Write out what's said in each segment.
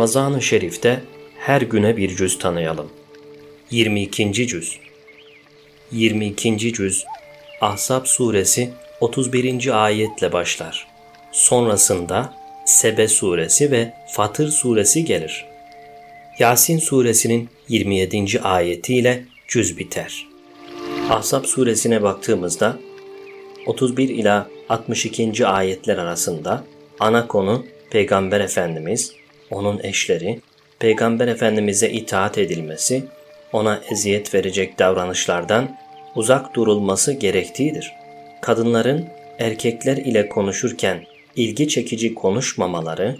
Ramazan-ı Şerif'te her güne bir cüz tanıyalım. 22. cüz 22. cüz Ahzab suresi 31. ayetle başlar. Sonrasında Sebe suresi ve Fatır suresi gelir. Yasin suresinin 27. ayetiyle cüz biter. Ahzab suresine baktığımızda 31 ila 62. ayetler arasında ana konu Peygamber Efendimiz, onun eşleri, Peygamber Efendimiz'e itaat edilmesi, ona eziyet verecek davranışlardan uzak durulması gerektiğidir. Kadınların erkekler ile konuşurken ilgi çekici konuşmamaları,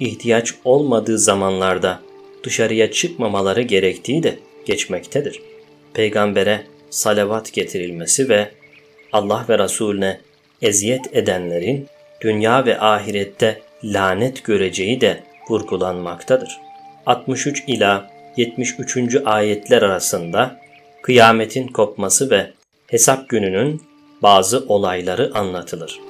ihtiyaç olmadığı zamanlarda dışarıya çıkmamaları gerektiği de geçmektedir. Peygambere salavat getirilmesi ve Allah ve Resulüne eziyet edenlerin dünya ve ahirette lanet göreceği de vurgulanmaktadır. 63 ila 73. ayetler arasında kıyametin kopması ve hesap gününün bazı olayları anlatılır.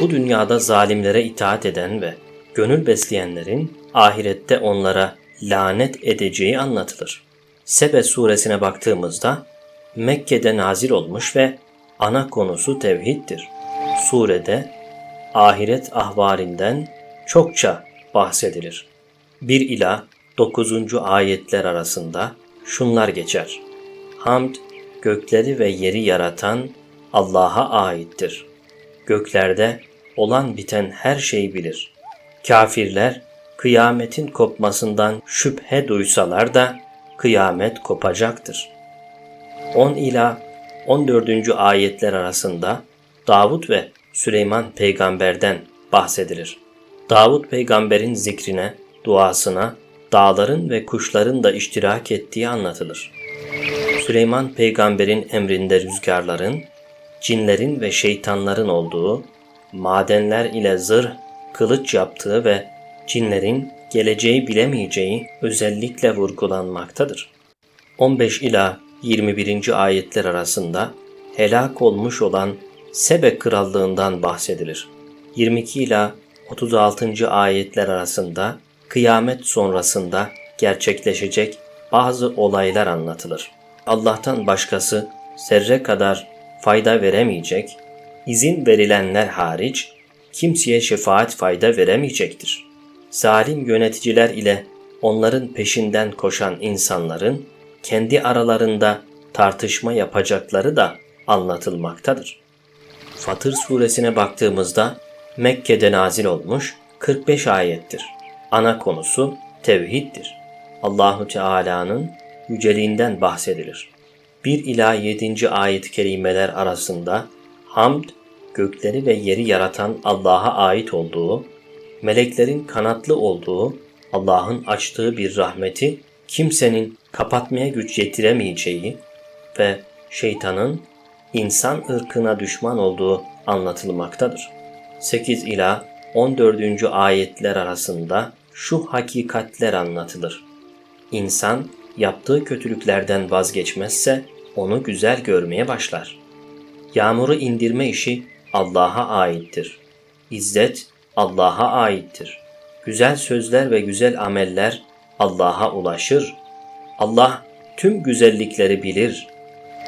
Bu dünyada zalimlere itaat eden ve gönül besleyenlerin ahirette onlara lanet edeceği anlatılır. Sebe suresine baktığımızda Mekke'de nazil olmuş ve ana konusu tevhiddir. Surede ahiret ahvalinden çokça bahsedilir. 1 ila 9. ayetler arasında şunlar geçer. Hamd, gökleri ve yeri yaratan Allah'a aittir. Göklerde olan biten her şeyi bilir. Kafirler kıyametin kopmasından şüphe duysalar da kıyamet kopacaktır. 10 ila 14. ayetler arasında Davut ve Süleyman peygamberden bahsedilir. Davut peygamberin zikrine, duasına, dağların ve kuşların da iştirak ettiği anlatılır. Süleyman peygamberin emrinde rüzgarların, cinlerin ve şeytanların olduğu, madenler ile zırh, kılıç yaptığı ve cinlerin geleceği bilemeyeceği özellikle vurgulanmaktadır. 15 ila 21. ayetler arasında helak olmuş olan Sebe krallığından bahsedilir. 22 ila 36. ayetler arasında kıyamet sonrasında gerçekleşecek bazı olaylar anlatılır. Allah'tan başkası zerre kadar fayda veremeyecek, izin verilenler hariç kimseye şefaat fayda veremeyecektir. Zalim yöneticiler ile onların peşinden koşan insanların kendi aralarında tartışma yapacakları da anlatılmaktadır. Fatır suresine baktığımızda Mekke'de nazil olmuş 45 ayettir. Ana konusu tevhiddir. Allahu Teala'nın yüceliğinden bahsedilir. 1 ila 7. ayet-i kerimeler arasında hamd, gökleri ve yeri yaratan Allah'a ait olduğu, meleklerin kanatlı olduğu, Allah'ın açtığı bir rahmeti kimsenin kapatmaya güç yetiremeyeceği ve şeytanın insan ırkına düşman olduğu anlatılmaktadır. 8 ila 14. ayetler arasında şu hakikatler anlatılır. İnsan yaptığı kötülüklerden vazgeçmezse onu güzel görmeye başlar. Yağmuru indirme işi Allah'a aittir. İzzet Allah'a aittir. Güzel sözler ve güzel ameller Allah'a ulaşır. Allah tüm güzellikleri bilir.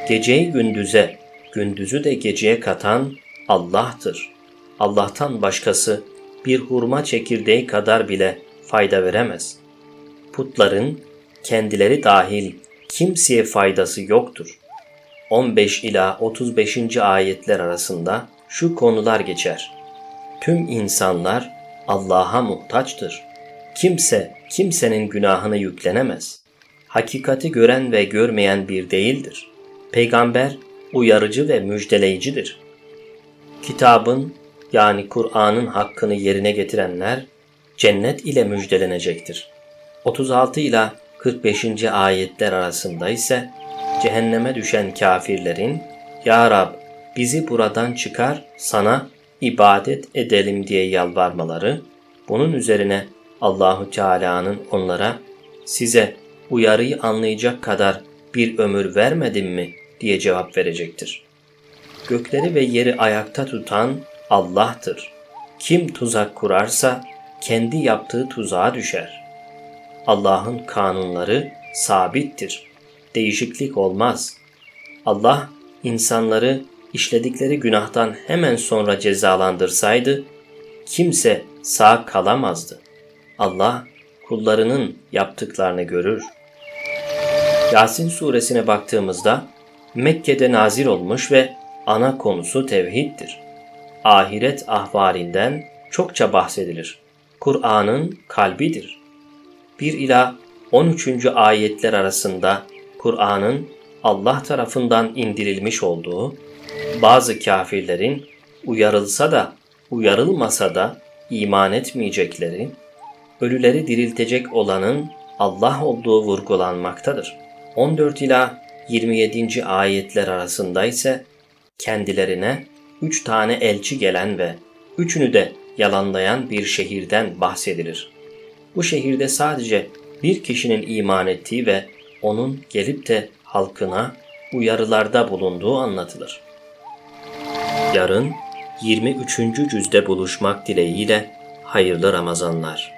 Geceyi gündüze, gündüzü de geceye katan Allah'tır. Allah'tan başkası bir hurma çekirdeği kadar bile fayda veremez. Putların kendileri dahil kimseye faydası yoktur. 15 ila 35. ayetler arasında şu konular geçer. Tüm insanlar Allah'a muhtaçtır. Kimse kimsenin günahını yüklenemez. Hakikati gören ve görmeyen bir değildir. Peygamber uyarıcı ve müjdeleyicidir. Kitabın yani Kur'an'ın hakkını yerine getirenler cennet ile müjdelenecektir. 36 ila 45. ayetler arasında ise cehenneme düşen kafirlerin Ya Rab bizi buradan çıkar sana ibadet edelim diye yalvarmaları, bunun üzerine Allahu Teala'nın onlara size uyarıyı anlayacak kadar bir ömür vermedim mi diye cevap verecektir. Gökleri ve yeri ayakta tutan Allah'tır. Kim tuzak kurarsa kendi yaptığı tuzağa düşer. Allah'ın kanunları sabittir. Değişiklik olmaz. Allah insanları işledikleri günahtan hemen sonra cezalandırsaydı kimse sağ kalamazdı. Allah kullarının yaptıklarını görür. Yasin suresine baktığımızda Mekke'de nazil olmuş ve ana konusu tevhiddir. Ahiret ahvalinden çokça bahsedilir. Kur'an'ın kalbidir. 1 ila 13. ayetler arasında Kur'an'ın Allah tarafından indirilmiş olduğu, bazı kafirlerin uyarılsa da uyarılmasa da iman etmeyecekleri, ölüleri diriltecek olanın Allah olduğu vurgulanmaktadır. 14 ila 27. ayetler arasında ise kendilerine üç tane elçi gelen ve üçünü de yalanlayan bir şehirden bahsedilir. Bu şehirde sadece bir kişinin iman ettiği ve onun gelip de halkına uyarılarda bulunduğu anlatılır. Yarın 23. cüzde buluşmak dileğiyle hayırlı Ramazanlar.